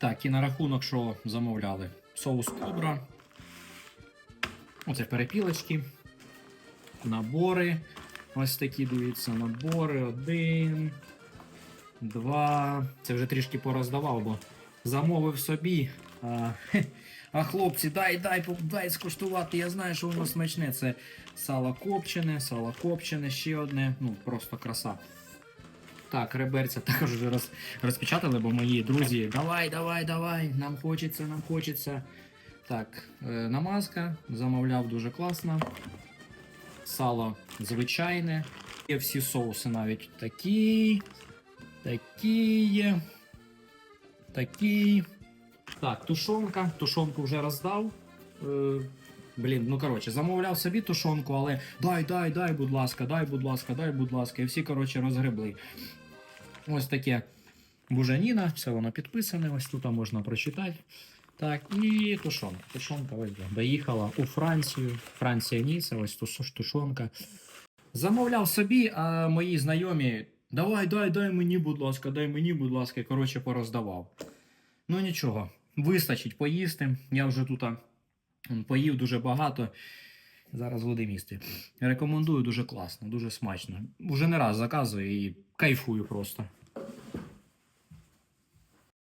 Так, і на рахунок, що замовляли. Соус кобра. Оце перепілочки. Набори. Ось такі, дивіться, набори. Один. Два. Це вже трішки пороздавав, бо замовив собі. А, а хлопці, дай, дай, дай скуштувати. Я знаю, що воно смачне. Це сало копчене, сало копчене, ще одне. Ну, просто краса. Так, реберця також вже роз, розпечатали, бо мої друзі. Давай, давай, давай, нам хочеться, нам хочеться. Так, е, намазка замовляв дуже класно. Сало звичайне. Є всі соуси навіть такі. Такі. Такі. Так, тушонка. Тушонку вже роздав. Е, блін, ну коротше, замовляв собі тушонку, але дай, дай, дай, будь ласка, дай, будь ласка, дай, будь ласка. І всі, коротше, розгребли. Ось таке бужаніна, все воно підписане, ось тут можна прочитати. Так, і тушонка. Тушонка ось доїхала у Францію. Франція Ніса, ось ту тушонка. Замовляв собі, а мої знайомі. Давай, дай, дай мені, будь ласка, дай мені, будь ласка, коротше, пороздавав. Ну нічого, вистачить поїсти. Я вже тут поїв дуже багато. Зараз води місти. Рекомендую дуже класно, дуже смачно. Уже не раз заказую і кайфую просто.